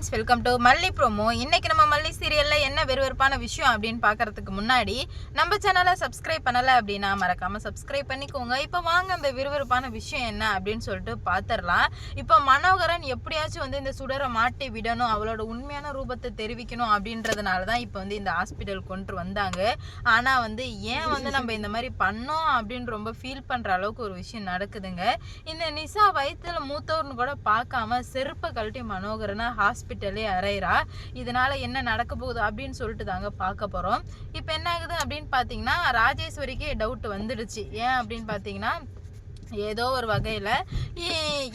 Friends welcome to Malli promo இன்னைக்கு நம்ம மல்லி சீரியலில் என்ன விறுவிறுப்பான விஷயம் அப்படின்னு பார்க்குறதுக்கு முன்னாடி நம்ம சேனலை சப்ஸ்கிரைப் பண்ணலை அப்படின்னா மறக்காமல் சப்ஸ்கிரைப் பண்ணிக்கோங்க. இப்போ வாங்க அந்த விறுவிறுப்பான விஷயம் என்ன அப்படின்னு சொல்லிட்டு பார்த்துடலாம் இப்போ மனோகரன் எப்படியாச்சும் வந்து இந்த சுடரை மாட்டி விடணும் அவளோட உண்மையான ரூபத்தை தெரிவிக்கணும் அப்படின்றதுனால தான் இப்போ வந்து இந்த ஹாஸ்பிட்டல் கொண்டு வந்தாங்க. ஆனால் வந்து ஏன் வந்து நம்ம இந்த மாதிரி பண்ணோம் அப்படின்னு ரொம்ப ஃபீல் பண்ணுற அளவுக்கு ஒரு விஷயம் நடக்குதுங்க. இந்த நிசா வயித்துல மூத்தவர்னு கூட பார்க்காம செருப்பை கழட்டி மனோகரனை ஹாஸ்பிட்டல் அறையிறா இதனால என்ன நடக்க போகுது அப்படின்னு சொல்லிட்டு தாங்க பார்க்க போறோம். இப்போ என்ன ஆகுது அப்படின்னு பார்த்தீங்கன்னா ராஜேஸ்வரிக்கு டவுட் வந்துடுச்சு. ஏன் அப்படின்னு பார்த்தீங்கன்னா ஏதோ ஒரு வகையில்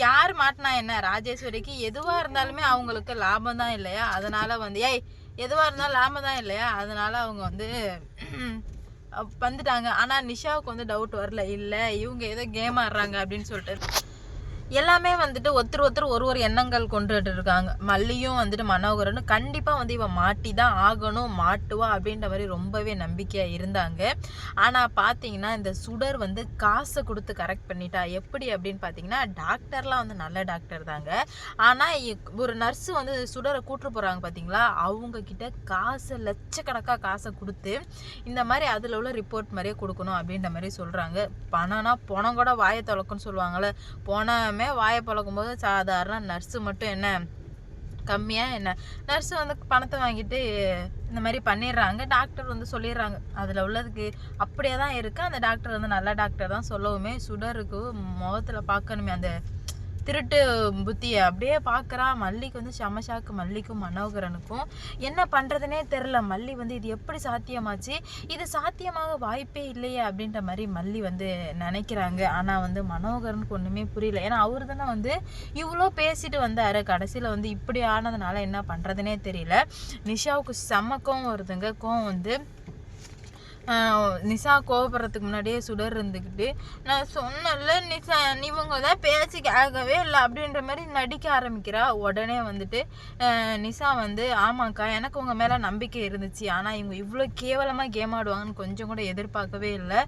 யார் மாட்டினா என்ன? ராஜேஸ்வரிக்கு எதுவாக இருந்தாலுமே அவங்களுக்கு லாபம் தான் இல்லையா? அதனால் வந்து ஏய் எதுவாக இருந்தாலும் லாபம் தான் இல்லையா? அதனால் அவங்க வந்து வந்துட்டாங்க. ஆனால் நிஷாவுக்கு வந்து டவுட் வரல. இல்லை இவங்க ஏதோ கேம் ஆடுறாங்க அப்படின்னு சொல்லிட்டு எல்லாமே வந்துட்டு ஒருத்தர் ஒருத்தர் ஒரு ஒரு எண்ணங்கள் கொண்டுட்டு இருக்காங்க மல்லியும் வந்துட்டு மனோகரனும் கண்டிப்பாக வந்து இவன் மாட்டி தான் ஆகணும் மாட்டுவா அப்படின்ற மாதிரி ரொம்பவே நம்பிக்கையாக இருந்தாங்க. ஆனால் பார்த்தீங்கன்னா இந்த சுடர் வந்து காசை கொடுத்து கரெக்ட் பண்ணிட்டா எப்படி அப்படின்னு பார்த்தீங்கன்னா டாக்டர்லாம் வந்து நல்ல டாக்டர் தாங்க. ஆனால் ஒரு நர்ஸு வந்து சுடரை கூட்டு போகிறாங்க பார்த்தீங்களா அவங்க கிட்ட காசு லட்சக்கணக்காக காசை கொடுத்து இந்த மாதிரி அதில் உள்ள ரிப்போர்ட் மாதிரியே கொடுக்கணும் அப்படின்ற மாதிரி சொல்கிறாங்க பணம்னா பணம் கூட வாயை தொலைக்குன்னு சொல்லுவாங்கள்ல போன எல்லாமே வாயை பழக்கும் போது சாதாரண நர்ஸு மட்டும் என்ன கம்மியாக என்ன நர்ஸு வந்து பணத்தை வாங்கிட்டு இந்த மாதிரி பண்ணிடுறாங்க. டாக்டர் வந்து சொல்லிடுறாங்க. அதில் உள்ளதுக்கு அப்படியே தான் இருக்குது அந்த டாக்டர் வந்து நல்ல டாக்டர் தான். சொல்லவுமே சுடருக்கு முகத்தில் பார்க்கணுமே அந்த திருட்டு புத்தியை அப்படியே பார்க்குறா மல்லிக்கு வந்து செமஷாக்கு மல்லிக்கும் மனோகரனுக்கும். என்ன பண்ணுறதுனே தெரில மல்லி வந்து இது எப்படி சாத்தியமாச்சு? இது சாத்தியமாக வாய்ப்பே இல்லையே அப்படின்ற மாதிரி மல்லி வந்து நினைக்கிறாங்க. ஆனால் வந்து மனோகரனுக்கு ஒன்றுமே புரியல. ஏன்னா அவர் தானே வந்து இவ்வளோ பேசிட்டு வந்தார். கடைசியில் வந்து இப்படி ஆனதுனால என்ன பண்ணுறதுனே தெரியல. நிஷாவுக்கு செம்ம கோவம் வருதுங்க. கோவம் வந்து நிசா கோவப்படுறதுக்கு முன்னாடியே சுடர் இருந்துக்கிட்டு நான் சொன்னல நிசா இவங்க தான் பேச்சு கேட்கவே இல்லை அப்படின்ற மாதிரி நடிக்க ஆரம்பிக்கிறா. உடனே வந்துட்டு நிசா வந்து ஆமாக்கா எனக்கு உங்கள் மேலே நம்பிக்கை இருந்துச்சு. ஆனால் இவங்க இவ்வளோ கேவலமாக கேம் ஆடுவாங்கன்னு கொஞ்சம் கூட எதிர்பார்க்கவே இல்லை.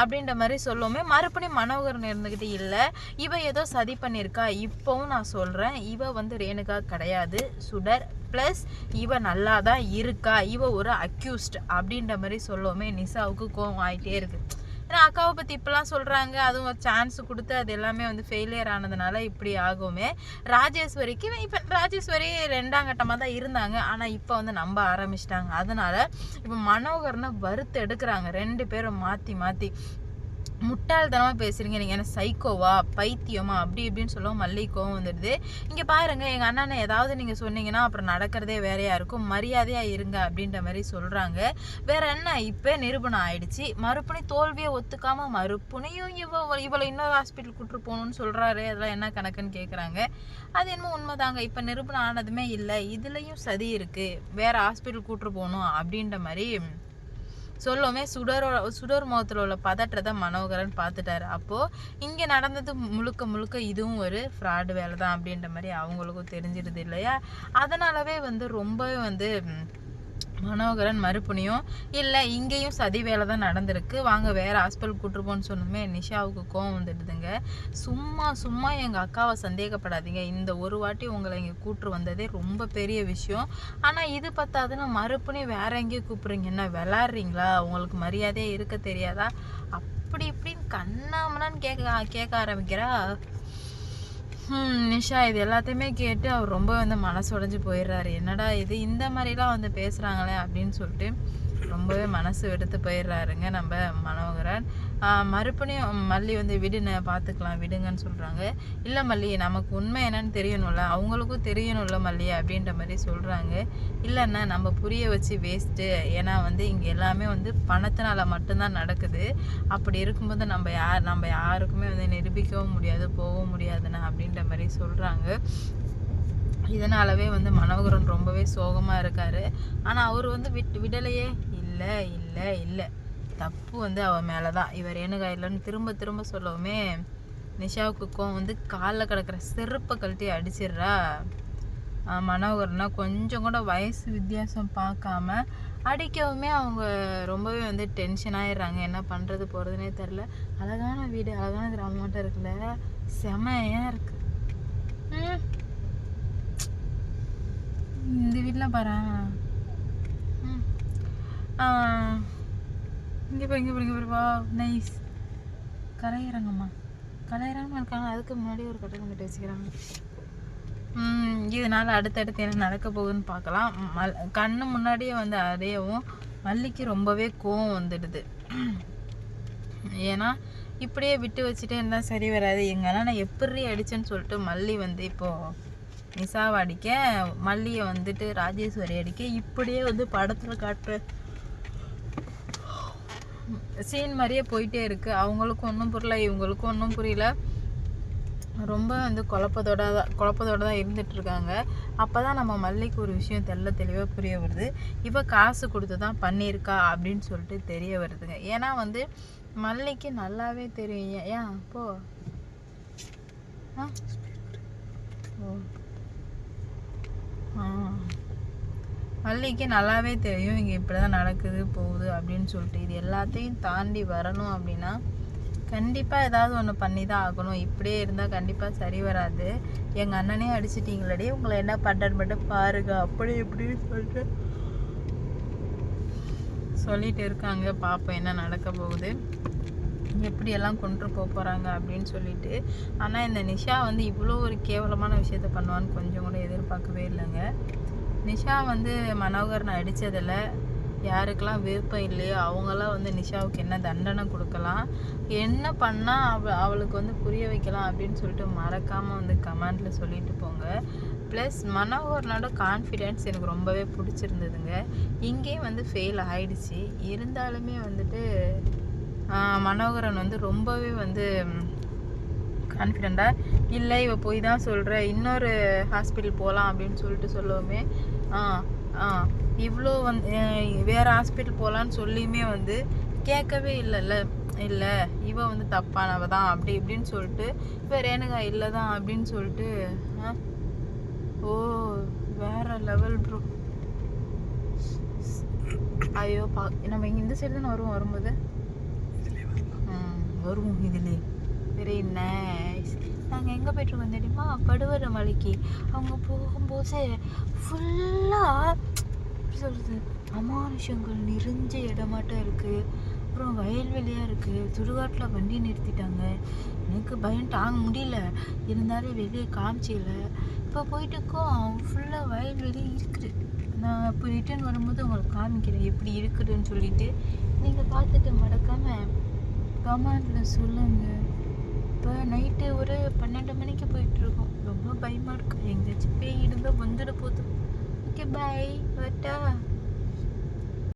அப்படின்ற மாதிரி சொல்லவுமே மறுபடியும் மனோகரன் இருந்துக்கிட்டு இல்லை இவ ஏதோ சதி பண்ணியிருக்கா. இப்போவும் நான் சொல்கிறேன் இவ வந்து ரேணுகா கிடையாது. சுடர் ப்ளஸ் இவ நல்லா தான் இருக்கா? இவ ஒரு அக்யூஸ்ட் அப்படின்ற மாதிரி சொல்லவுமே. நிசாவுக்கு கோவம் ஆகிட்டே இருக்கு. ஏன்னா அக்காவை பற்றி இப்போலாம் சொல்கிறாங்க அதுவும் ஒரு சான்ஸ் கொடுத்து அது எல்லாமே வந்து ஃபெயிலியர் ஆனதுனால இப்படி ஆகுமே. ராஜேஸ்வரிக்கு இப்போ ராஜேஸ்வரி ரெண்டாம் கட்டமாக தான் இருந்தாங்க. ஆனால் இப்போ வந்து நம்ப ஆரம்பிச்சிட்டாங்க. அதனால இப்போ மனோகர்னு வறுத்து எடுக்கிறாங்க. ரெண்டு பேரும் மாற்றி மாற்றி முட்டாள்தனமாக பேசுகிறீங்க நீங்கள் என்ன சைக்கோவா பைத்தியமா அப்படி இப்படின்னு சொல்லவும் மல்லி கோவம் வந்துடுது. இங்கே பாருங்க எங்கள் அண்ணனை ஏதாவது நீங்கள் சொன்னீங்கன்னா அப்புறம் நடக்கிறதே வேறையா இருக்கும். மரியாதையாக இருங்க அப்படின்ற மாதிரி சொல்கிறாங்க வேற என்ன? இப்போ நிரூபணம் ஆயிடுச்சு. மறுபடி தோல்வியை ஒத்துக்காமல் மறுபடியும் இவ இவளை இன்னொரு ஹாஸ்பிட்டல் கூட்டு போகணும்னு சொல்கிறாரு அதெல்லாம் என்ன கணக்குன்னு கேட்குறாங்க அது என்னமோ உண்மைதாங்க. இப்போ நிரூபணம் ஆனதுமே இல்லை. இதுலேயும் சதி இருக்குது வேற ஹாஸ்பிட்டல் கூட்டு போகணும் அப்படின்ற மாதிரி சொல்லவுமே சுடரோட சுடர் முகத்தில் உள்ள பதற்றத்தை மனோகரன் பார்த்துட்டாரு. அப்போது இங்கே நடந்தது முழுக்க முழுக்க இதுவும் ஒரு ஃப்ராடு வேலை தான் அப்படின்ற மாதிரி அவங்களுக்கும் தெரிஞ்சிடுது இல்லையா? அதனாலவே வந்து ரொம்பவே வந்து மனோகரன் மறுபடியும் இல்லை இங்கேயும் சதி வேலை தான் நடந்திருக்கு. வாங்க வேறு ஹாஸ்பிட்டல் கூட்டுருப்போன்னு சொன்னதுமே நிஷாவுக்கு கோவம் வந்துடுதுங்க. சும்மா சும்மா எங்கள் அக்காவை சந்தேகப்படாதீங்க. இந்த ஒரு வாட்டி உங்களை இங்கே கூட்டு வந்ததே ரொம்ப பெரிய விஷயம். ஆனால் இது பத்தாதுன்னு மறுபடியும் வேற எங்கேயும் கூப்பிட்றீங்க. என்ன விளாட்றீங்களா உங்களுக்கு மரியாதையே இருக்க தெரியாதா? அப்படி இப்படின்னு கண்ணாமனான்னு கேட்க கேட்க ஆரம்பிக்கிறா. நிஷா இது எல்லாத்தையுமே கேட்டு அவர் ரொம்ப வந்து மனசு உடஞ்சி போயிடுறாரு. என்னடா இது? இந்த மாதிரிலாம் வந்து பேசுகிறாங்களே அப்படின்னு சொல்லிட்டு ரொம்பவே மனசு வெடுத்து போயிடுறாருங்க நம்ம மனோகரன். மறுபடியும் மல்லி வந்து விடுன பார்த்துக்கலாம் விடுங்கன்னு சொல்கிறாங்க இல்லை மல்லி நமக்கு உண்மை என்னன்னு தெரியணும்ல. அவங்களுக்கும் தெரியணும்ல மல்லி அப்படின்ற மாதிரி சொல்கிறாங்க இல்லைன்னா நம்ம புரிய வச்சு வேஸ்ட்டு ஏன்னா வந்து இங்கே எல்லாமே வந்து பணத்தினால மட்டும்தான் நடக்குது. அப்படி இருக்கும்போது நம்ம யார் நம்ம யாருக்குமே வந்து நிரூபிக்கவும் முடியாது போகவும் முடியாதுண்ணா அப்படின்ற மாதிரி சொல்கிறாங்க இதனாலவே வந்து மனோகரன் ரொம்பவே சோகமாக இருக்காரு. ஆனால் அவர் வந்து விட் விடலையே. இல்லை இல்லை இல்லை. தப்பு வந்து அவன் மேலே தான் இவர் ரேணுகா இல்லைன்னு திரும்ப திரும்ப சொல்லவுமே நிஷாவுக்கு வந்து காலில் கிடக்கிற செருப்பை கழட்டி அடிச்சிடுறா மனோகர்னா. கொஞ்சம் கூட வயசு வித்தியாசம் பார்க்காம அடிக்கவுமே அவங்க ரொம்பவே வந்து டென்ஷன் ஆயிடுறாங்க. என்ன பண்ணுறது போகிறதுனே தெரில அழகான வீடு அழகான கிராமமாட்டம் இருக்குல்ல. செமையாக இருக்குது இந்த வீட்டில் பாரு. இங்கே போய் இங்கே போய் இங்கே வா நைஸ் கரையிறாங்கம்மா கரையிறாங்கன்னு இருக்காங்க. அதுக்கு முன்னாடி ஒரு கட்டணம் கட்டி வச்சுக்கிறாங்க. இதனால் அடுத்தடுத்து என்ன நடக்க போகுதுன்னு பார்க்கலாம். மல் கண்ணு முன்னாடியே வந்து அடையவும் மல்லிக்கு ரொம்பவே கோவம் வந்துடுது. ஏன்னா இப்படியே விட்டு வச்சுட்டே இருந்தால் சரி வராது. எங்கன்னா நான் எப்படி அடிச்சேன்னு சொல்லிட்டு மல்லி வந்து இப்போது நிசாவை அடிக்க மல்லியை வந்துட்டு ராஜேஸ்வரி அடிக்க இப்படியே வந்து படத்தில் காட்டுற சீன் மாதிரியே போயிட்டே இருக்கு. அவங்களுக்கும் ஒன்றும் புரியல இவங்களுக்கும் ஒன்றும் புரியல. ரொம்ப வந்து குழப்பத்தோட தான் குழப்பத்தோட தான் இருந்துட்டு இருக்காங்க. அப்போ தான் நம்ம மல்லிக்கு ஒரு விஷயம் தெள்ள தெளிவாக புரிய வருது. இவ காசு கொடுத்து தான் பண்ணியிருக்கா அப்படின்னு சொல்லிட்டு தெரிய வருதுங்க. ஏன்னா வந்து மல்லிக்கு நல்லாவே தெரியும். ஏன் ஏன்? போ. ஆ? ஓ. மல்லிக்கு நல்லாவே தெரியும் இங்கே இப்படி தான் நடக்குது போகுது அப்படின்னு சொல்லிட்டு. இது எல்லாத்தையும் தாண்டி வரணும் அப்படின்னா கண்டிப்பாக ஏதாவது ஒன்று பண்ணி தான் ஆகணும். இப்படியே இருந்தால் கண்டிப்பாக சரி வராது. எங்கள் அண்ணனே அடிச்சிட்டீங்களடி உங்களை என்ன பண்ணுறது மட்டும் பாருங்க. அப்படி இப்படின்னு சொல்லிட்டு சொல்லிட்டு இருக்காங்க. பார்ப்போம் என்ன நடக்க போகுது. எப்படியெல்லாம் கொண்டு போக போகிறாங்க அப்படின்னு சொல்லிட்டு. ஆனால் இந்த நிஷா வந்து இவ்வளோ ஒரு கேவலமான விஷயத்த பண்ணுவான்னு கொஞ்சம் கூட எதிர்பார்க்கவே இல்லைங்க. நிஷா வந்து மனோகரனை அடித்ததில் யாருக்கெல்லாம் விருப்பம் இல்லையோ அவங்களாம் வந்து நிஷாவுக்கு என்ன தண்டனை கொடுக்கலாம் என்ன பண்ணால் அவ அவளுக்கு வந்து புரிய வைக்கலாம் அப்படின்னு சொல்லிட்டு மறக்காமல் வந்து கமெண்டில் சொல்லிட்டு போங்க. ப்ளஸ் மனோகரனோட கான்ஃபிடென்ஸ் எனக்கு ரொம்பவே பிடிச்சிருந்ததுங்க. இங்கேயும் வந்து ஃபெயில் ஆயிடுச்சு. இருந்தாலுமே வந்துட்டு மனோகரன் வந்து ரொம்பவே வந்து கான்ஃபிடெண்ட்டாக இல்லை இவ போய் தான் சொல்கிற இன்னொரு ஹாஸ்பிட்டல் போகலாம் அப்படின்னு சொல்லிட்டு சொல்லுவோமே ஆ ஆ இவ்வளோ வந்து வேறு ஹாஸ்பிட்டல் போகலான்னு சொல்லியுமே வந்து கேட்கவே இல்லைல்ல இல்லை இவ வந்து தப்பானவ தான் அப்படி இப்படின்னு சொல்லிட்டு இப்போ ரேணுகா இல்லை தான் அப்படின்னு சொல்லிட்டு ஓ வேற லெவல் ப்ரோ ஐயோ பா நம்ம இங்கே இந்த சைடு தானே வருவோம் வரும்போது? வரும் வருவோம் இதுலேயே வெரி நைஸ் நாங்கள் எங்கே போயிட்டுருக்கோம் தெரியுமா? படுவர மலைக்கு. அவங்க போகும்போது ஃபுல்லாக எப்படி சொல்கிறது அமானுஷங்கள் நிறைஞ்ச இடமாட்டம் இருக்குது அப்புறம் வயல்வெளியாக இருக்குது சுடுகாட்டில் வண்டி நிறுத்திட்டாங்க. எனக்கு பயம் தாங்க முடியல. இருந்தாலும் வெளியே காமிச்சில இப்போ போயிட்டுக்கோம் ஃபுல்லாக வயல்வெளி இருக்குது. நான் இப்போ ரிட்டர்ன் வரும்போது உங்களுக்கு காமிக்கிறேன் எப்படி இருக்குதுன்னு சொல்லிட்டு. நீங்கள் பார்த்துட்டு மறக்காமல் கமெண்டில் சொல்லுங்கள் இப்போ நைட்டு ஒரு பன்னெண்டு மணிக்கு போயிட்டுருக்கோம். ரொம்ப பயமாக இருக்கும் எங்கேயாச்சும் பேய் இருந்தால் வந்துட போதும். Okay bye வட்டா